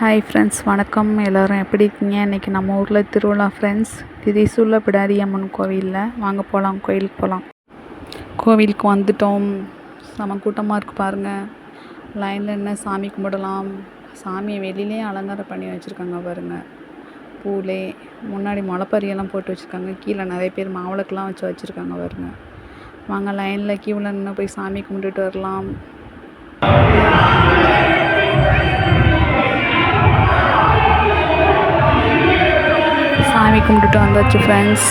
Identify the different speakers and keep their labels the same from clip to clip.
Speaker 1: Hi friends வணக்கம். எல்லோரும் எப்படி இருக்கீங்க? இன்றைக்கி நம்ம ஊரில் திருவிழா ஃப்ரெண்ட்ஸ் திரிசூல பிடாரி அம்மன் கோவிலில். வாங்க போகலாம் கோயிலுக்கு போகலாம் கோவிலுக்கு வந்துட்டோம். செம கூட்டமாக இருக்குது பாருங்கள் லைனில் என்ன சாமி கும்பிடலாம். சாமியை வெளியிலே அலங்காரம் பண்ணி வச்சுருக்காங்க பாருங்கள் பூலே முன்னாடி முளைப்பரியெல்லாம் போட்டு வச்சுருக்காங்க. கீழே நிறைய பேர் மாவளக்கெலாம் வச்சு வச்சுருக்காங்க பாருங்க. வாங்க லைனில் கீழே நின்று போய் சாமி கும்பிட்டுட்டு வரலாம். சாமி கும்பிட்டுட்டு வந்தாச்சு ஃப்ரெண்ட்ஸ்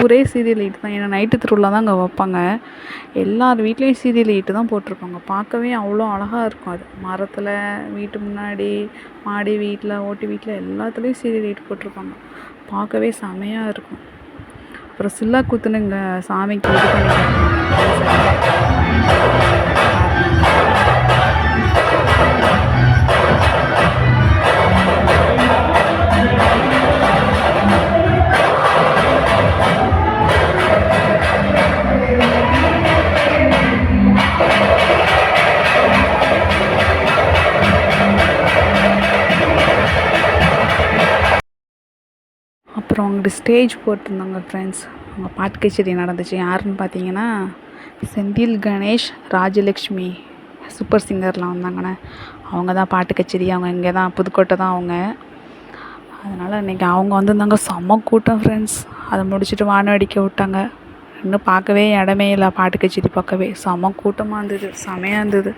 Speaker 1: ஊரே சீரியல் லைட் தான். ஏன்னா நைட்டு திருவிழா தான் அங்கே வைப்பாங்க. எல்லார் வீட்லேயும் சீரியல் லைட்டு தான் போட்டிருப்பாங்க. பார்க்கவே அவ்வளோ அழகாக இருக்கும் அது. மரத்தில் வீட்டு முன்னாடி மாடி வீட்டில் ஓட்டு வீட்டில் எல்லாத்துலேயும் சீரியல் லைட் போட்டிருப்பாங்க. பார்க்கவே செமையாக இருக்கும். அப்புறம் சில்லா கூத்துன்னு இங்கே சாமிக்கு இது பண்ணிருக்காங்க அப்புறம் அங்கிட்டு ஸ்டேஜ் போட்டிருந்தாங்க ஃப்ரெண்ட்ஸ் அங்கே பாட்டு கச்சேரி நடந்துச்சு. யாருன்னு பார்த்தீங்கன்னா செந்தில் கணேஷ் ராஜலக்ஷ்மி. சூப்பர் சிங்கர்லாம் வந்தாங்கண்ணே. அவங்க தான் பாட்டு கச்சேரி அவங்க இங்கே தான் புதுக்கோட்டை தான் அவங்க. அதனால் இன்றைக்கி அவங்க வந்திருந்தாங்க. செம்ம கூட்டம் ஃப்ரெண்ட்ஸ் அதை முடிச்சுட்டு வான விட்டாங்க. இன்னும் பார்க்கவே இடமே இல்லை. பாட்டு கச்சேரி பார்க்கவே. செம்ம கூட்டமாக இருந்தது. செமையாக இருந்தது.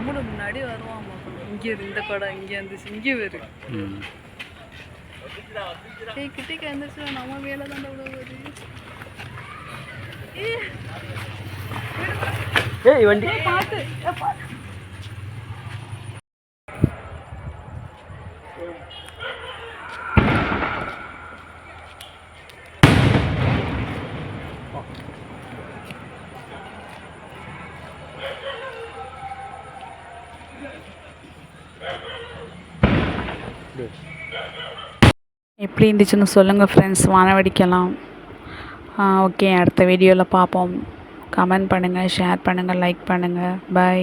Speaker 1: தமிழ் முன்னாடி வருவான் இங்கே இந்த படம் இங்கே இருந்துச்சு இங்கே வரு கிட்டிக்கு இருந்துச்சு நம்ம மேலே தான் வருது
Speaker 2: ஏய். வண்டி.
Speaker 1: பார்த்து எப்படி இருந்துச்சுன்னு சொல்லுங்கள் ஃப்ரெண்ட்ஸ் வானவடிக்கலாம். ஓகே அடுத்த வீடியோவில் பார்ப்போம். கமெண்ட் பண்ணுங்கள் ஷேர் பண்ணுங்கள் லைக் பண்ணுங்கள் பாய்